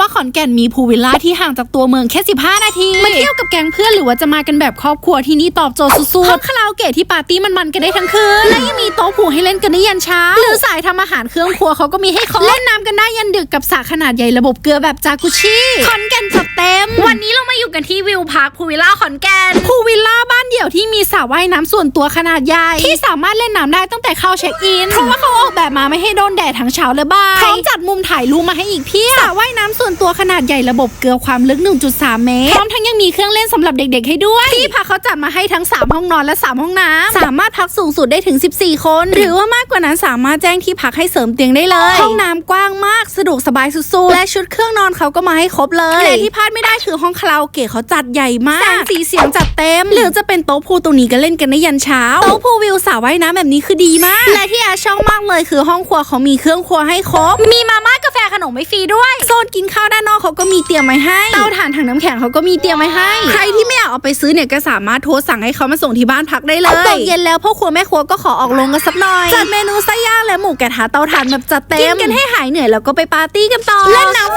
ว่าขอนแก่นมีพูลวิลล่าที่ห่างจากตัวเมืองแค่ 15 นาทีมาเที่ยวกับแก๊งเพื่อนหรือว่าจะมากันแบบครอบครัวที่นี่ตอบโจทย์สุดๆห้องคาราโอเกะที่ปาร์ตี้มันๆกันได้ทั้งคืน และยังมีโต๊ะผูให้เล่นกันได้ยันเช้า หรือสายทำอาหารเครื่องครัวเขาก็มีให้ครบเล่นน้ำกันได้ยันดึกกับสระขนาดใหญ่ระบบเกลือแบบจากุชิขอนแก่นจัด เต็ม วันนี้เรามาอยู่กันที่วิวพาร์คพูวิลล่าขอนแก่นพูลวิลล่าบ้านเดี่ยวที่มีสระว่ายน้ำส่วนตัวขนาดใหญ่ ที่สามารถเล่นน้ำได้ตั้งแต่เข้าเช็คอิน เพราะว่าเขาออกแบบมาไม่ให้โดนแดดทั้งเช้าและบ่ายพร้อมจัดมุมถ่ายรูปมาให้อีกเพียบสระว่ายน้ำส่วนตัวขนาดใหญ่ระบบเกลือความลึก 1.3 เมตร พร้อมทั้งยังมีเครื่องเล่นสำหรับเด็กๆ ให้ด้วย ที่พักเขาจัดมาให้ทั้ง 3 ห้องนอนและ 3 ห้องน้ำสามารถพักสูงสุดได้ถึง 14 คน หรือว่ามากกว่านั้นสามารถแจ้งที่พักให้เสริมเตียงได้เลย ห้องน้ำกว้างมาก สะดวกสบายสุดๆ และชุดเครื่องนอนเขาก็มาให้ครบเลยแต่ที่พลาดไม่ได้คือห้องคาราโอเกะเขาจัดใหญ่มากแสงสีเสียงจัดเต็ม หรือจะเป็นโต๊ะพูลตรงนี้ก็เล่นกันได้ยันเช้าโต๊ะพูลวิวสระว่ายน้ำแบบนี้คือดีมาก และที่อาชอบมากเลยคือห้องครัวเขามีเครื่องครัวให้ครบมีมาม่ากาแฟ ขนมไม่ฟรีด้วย โซนกินข้าวด้านนอกเขาก็มีเตรียมไว้ให้เตาถ่านถังน้ำแข็งเขาก็มีเตรียมไว้ให้ ใครที่ไม่อยากเอาไปซื้อเนี่ยก็สามารถโทรสั่งให้เขามาส่งที่บ้านพักได้เลยตกเย็นแล้วพ่อครัวแม่ครัวก็ขอออกลงกันสักหน่อยจัดเมนูไส้ย่างและหมูกระทะเตาถ่านแบบจัดเต็มกินกันให้หายเหนื่อยแล้วก็ไปปาร์ตี้กันต่อเล่นน้ำ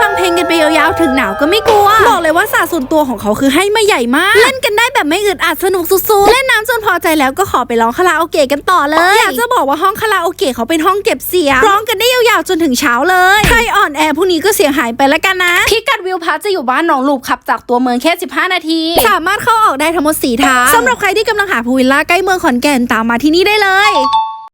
ถึงหนาวก็ไม่กลัว บอกเลยว่าสระส่วนตัวของเขาคือให้มาใหญ่มาก เล่นกันได้แบบไม่อึดอัดสนุกสุดๆ เล่นน้ำจนพอใจแล้วก็ขอไปร้องคาราโอเกะกันต่อเลย อยากจะบอกว่าห้องคาราโอเกะเขาเป็นห้องเก็บเสียง ร้องกันได้ยาวๆจนถึงเช้าเลย ใครอ่อนแอพวกนี้ก็เสียงหายไปแล้วกันนะ พิกัดวิวพาร์คจะอยู่บ้านหนองลูบขับจากตัวเมืองแค่ 15 นาที สามารถเข้าออกได้ทั้งหมด4ทางสำหรับใครที่กำลังหาพูลวิลล่าใกล้เมืองขอนแก่นตามมาที่นี่ได้เลย